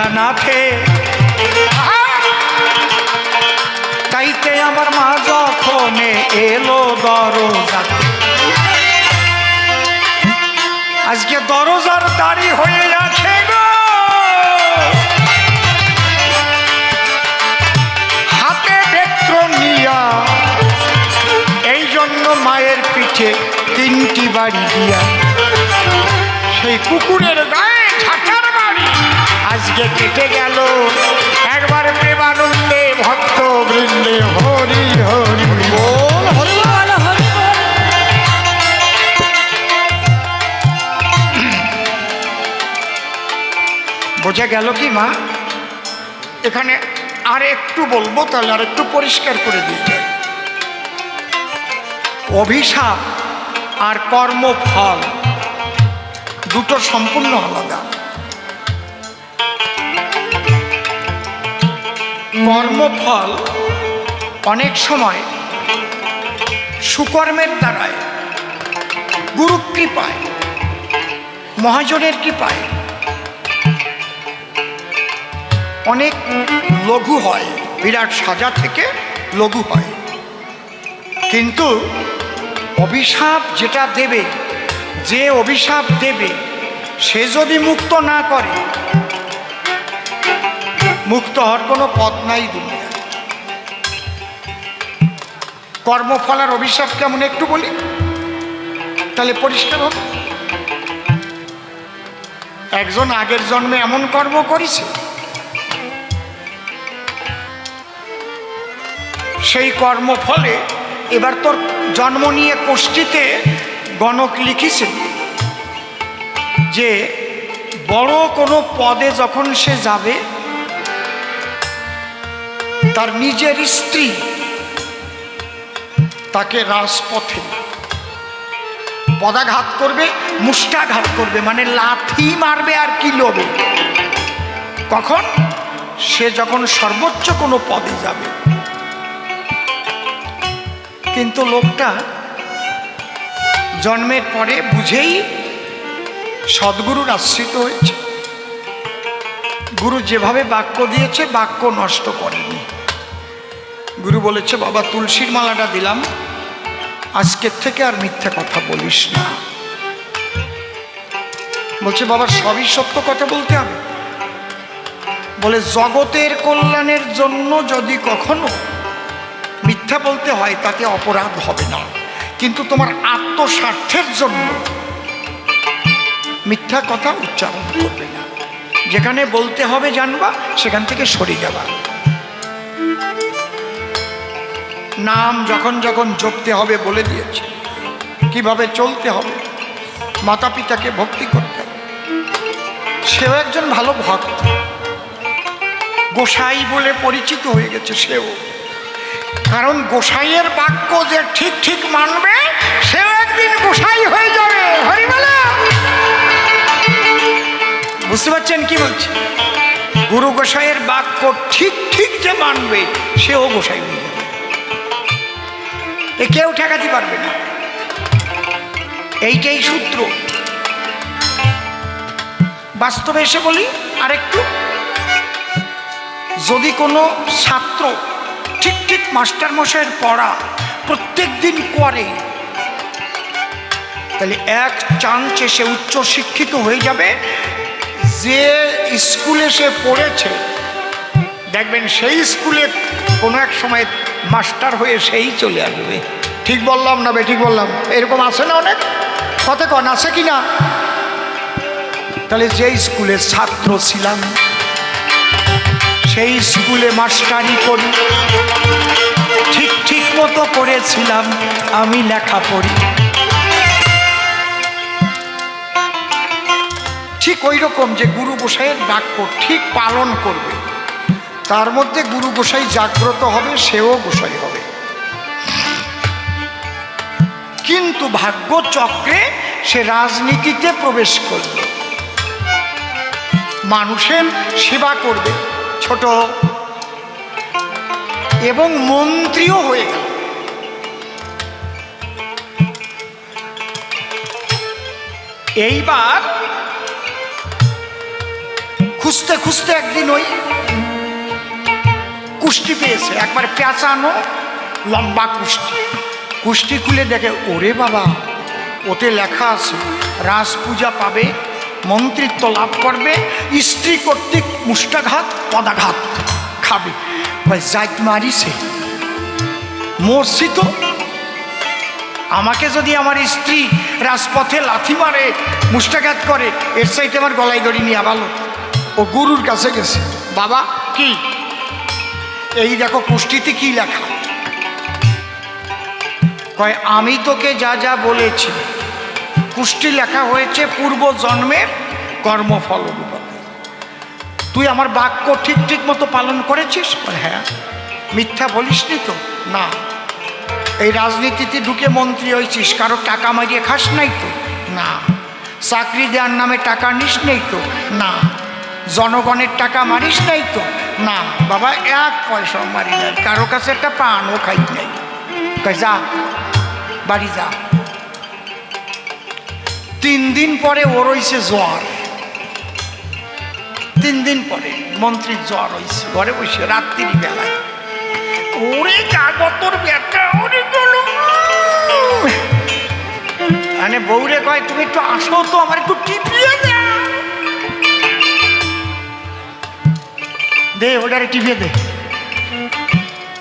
ভোলানাথে। তাইতে আমার মা যখন এলো দরজাতে। আজকে দরজার দাড়ি হয়ে আছে গো। হাতে বেত্র নিয়া, এই জন্য মায়ের পিঠে তিনটি বাড়ি দিয়া। সেই কুকুরের গায়ে আজকে কেটে গেল। একবার প্রেমানন্দে ভক্ত বৃন্দে হরি। হরি বোঝা গেল কি মা? এখানে আর একটু বলব তাহলে আর একটু পরিষ্কার করে দিতে অভিশাপ আর কর্মফল দুটো সম্পূর্ণ আলাদা। কর্মফল অনেক সময় সুকর্মের দ্বারায় গুরু কৃপায়, মহাজনের কৃপায় অনেক লঘু হয়, বিরাট সাজা থেকে লঘু হয়। কিন্তু অভিশাপ যেটা দেবে, যে অভিশাপ দেবে, সে যদি মুক্ত না করে, মুক্ত হওয়ার কোনো পথ নাই দুনিয়া। কর্মফলার অভিশাপ কেমন একটু বলি? তাহলে পরিষ্কার হবে। একজন আগের জন্মে এমন কর্ম করেছে, সেই কর্মফলে এবার তোর জন্ম নিয়ে কোষ্ঠীতে গণক লিখিছে যে বড় কোনো পদে যখন সে যাবে তার নিজের স্ত্রী তাকে রাজপথে পদাঘাত করবে, মুষ্টাঘাত করবে মানে লাথি মারবে আর কি লোবে কখন? সে যখন সর্বোচ্চ কোনো পদে যাবে। কিন্তু লোকটা জন্মের পরে বুঝেই সদ্গুরুর আশ্রিত হয়েছে। গুরু যেভাবে বাক্য দিয়েছে, বাক্য নষ্ট করেনি। গুরু বলেছে, বাবা, তুলসীর মালাটা দিলাম। আজকের থেকে আর মিথ্যা কথা বলিস না। বলছে, বাবা, সবই সত্য কথা বলতে হবে। বলে, জগতের কল্যাণের জন্য যদি কখনো মিথ্যা বলতে হয়, তাতে অপরাধ হবে না। কিন্তু তোমার আত্মস্বার্থের জন্য মিথ্যা কথা উচ্চারণ করবে না। যেখানে বলতে হবে জানবা, সেখান থেকে সরে যাবা। নাম যখন যখন জপতে হবে বলে দিয়েছে। কীভাবে চলতে হবে? মাতা পিতাকে ভক্তি করতে হবে। সেও একজন ভালো ভক্ত। গোসাই বলে পরিচিত হয়ে গেছে সেও। কারণ গোসাইয়ের বাক্য যে ঠিক ঠিক মানবে, সেও একদিন গোসাই হয়ে যাবে। হরিমালা বুঝতে পারছেন কি বলছি? গুরু গোসাইয়ের বাক্য ঠিক ঠিক যে মানবে, সেও গোসাই হয়ে যাবে। এ কেউ ঠেকাতে পারবে না। এইটাই সূত্র। বাস্তবে এসে বলি, আরেকটু। যদি কোনো ছাত্র, ঠিক ঠিক মাস্টার মশাইয়ের পড়া প্রত্যেক দিন করে, তাহলে এক চান্সে সে উচ্চ শিক্ষিত হয়ে যাবে। যে স্কুলে সে পড়েছে, দেখবেন সেই স্কুলে কোনো এক সময় মাস্টার হয়ে সেই চলে আসবে। ঠিক বললাম না বে, ঠিক বললাম। এরকম আছে না অনেক? কত কন, আছে কি না? তাহলে যে স্কুলের ছাত্র ছিলাম, সেই স্কুলে মাস্টারি করি, ঠিক ঠিক মতো করেছিলাম, আমি লেখা পড়ি। ঠিক ওই রকম যে গুরু গোসাইয়ের বাক্য ঠিক পালন করবে। তার মধ্যে গুরু গোসাই জাগ্রত হবে, সেও গোসাই হবে। কিন্তু ভাগ্য চক্রে সে রাজনীতিতে প্রবেশ করল। মানুষের সেবা করবে, ছোট, এবং মন্ত্রীও হয়ে গেল। এইবার খুঁজতে খুঁজতে একদিন ওই কুষ্টি পেয়েছে। একবার পেঁচানো লম্বা কুষ্টি। কুষ্টি খুলে দেখে, ওরে বাবা, ওতে লেখা আছে রাস পূজা পাবে, মন্ত্রিত্ব লাভ করবে, স্ত্রী কর্তৃক মুষ্টাঘাত, পদাঘাত খাবে। জাত মারিছে। মরছি তো। আমাকে যদি আমার স্ত্রী রাজপথে লাথি মারে, মুষ্টাঘাত করে, এর চাইতে আমার গলায় দড়ি নিয়ে ভালো ও গুরুর কাছে গেছে। বাবা, কি? এই দেখো পুষ্টিতে কি লেখা? কয়, আমি তোকে যা যা বলেছি, পুষ্টি লেখা হয়েছে পূর্ব জন্মের কর্মফল তুই আমার বাক্য ঠিক ঠিক মতো পালন করেছিস? হ্যাঁ। মিথ্যা বলিসনি তো? না। এই রাজনীতিতে ঢুকে মন্ত্রী হয়েছিস, কারও টাকা মারিয়ে খাস নাই তো? না। চাকরি দেওয়ার নামে টাকা নিস নেই তো? না। জনগণের টাকা মারিস নাই তো? না, বাবা, এক পয়সাও মারি নাই। কারও কাছে একটা পানও খাই নাই। যা, বাড়ি যা। তিন দিন পরে ওর হইছে জ্বর। তিন দিন পরে মন্ত্রীর জ্বর হয়েছে ঘরে বসে রাত্রির বেলায়। ওরে কাগতর ব্যাটা ওরে মানে বউরে কয়, তুমি একটু আসো তো, আমার একটু টিপিয়ে দে। দে, ওটারে টিপে দে।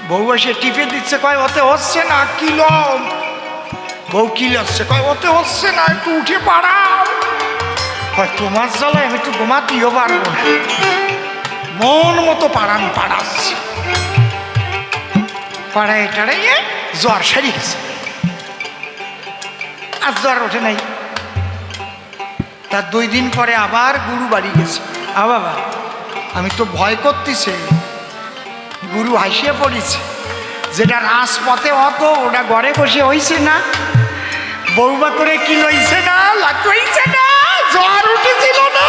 বউ এসে টিপে দিচ্ছে, কয়, ওতে হচ্ছে না কিলো বউ কি হচ্ছে কয়, ওতে হচ্ছে না, একটু উঠে পাড়াও। কয়, তোমার জ্বালায় আমি একটু ঘুমাতেও পারব না। মন মতো পাড়ান, পাড়াচ্ছি। পাড়ায় টাড়াইয়ে জ্বর সারি গেছে আর জ্বর ওঠে নাই। তার দুই দিন পরে আবার গুরু বাড়ি গেছে। আ, বাবা। আমি তো ভয় করতেছে। গুরু হাসিয়ে পড়েছে। যেটা রাজপথে হতো ওটা ঘরে বসে হইছে না। বউবা করে কি লইছে না লাগ হইছে না, জ্বর উঠেছিল না।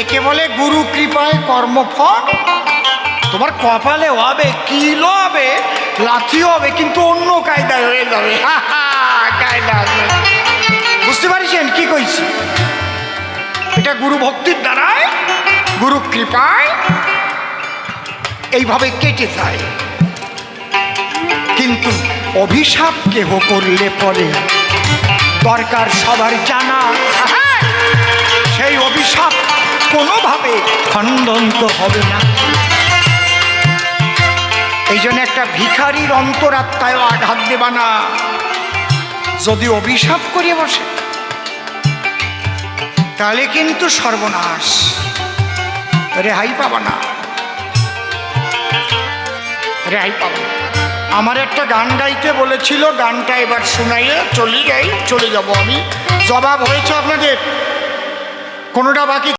একে বলে গুরু কৃপায় কর্মফল। তোমার কপালে হবে কিলো হবে লাথিও হবে, কিন্তু অন্য কায়দায় হয়ে যাবে। কায়দা। বুঝতে পারছেন? কি কইছি? এটা গুরু ভক্তির দ্বারায় গুরু কৃপায় এইভাবে কেটে যায়। কিন্তু অভিশাপ কেহ করলে পরে দরকার সবার জানা। সেই অভিশাপ কোনোভাবে খণ্ডন তো হবে না। এই জন্য একটা ভিখারির অন্তরাত্মায় আঘাত দেবা না। যদি অভিশাপ করিয়ে বসে তাহলে কিন্তু সর্বনাশ। রেহাই পাবা না। রেহাই পাবা না। আমার একটা গান গাইতে বলেছিল, গানটা এবার শোনাইয়ে চলে যাই, চলে যাব আমি। জবাব হয়েছে আপনাদের। কোনোটা বাকি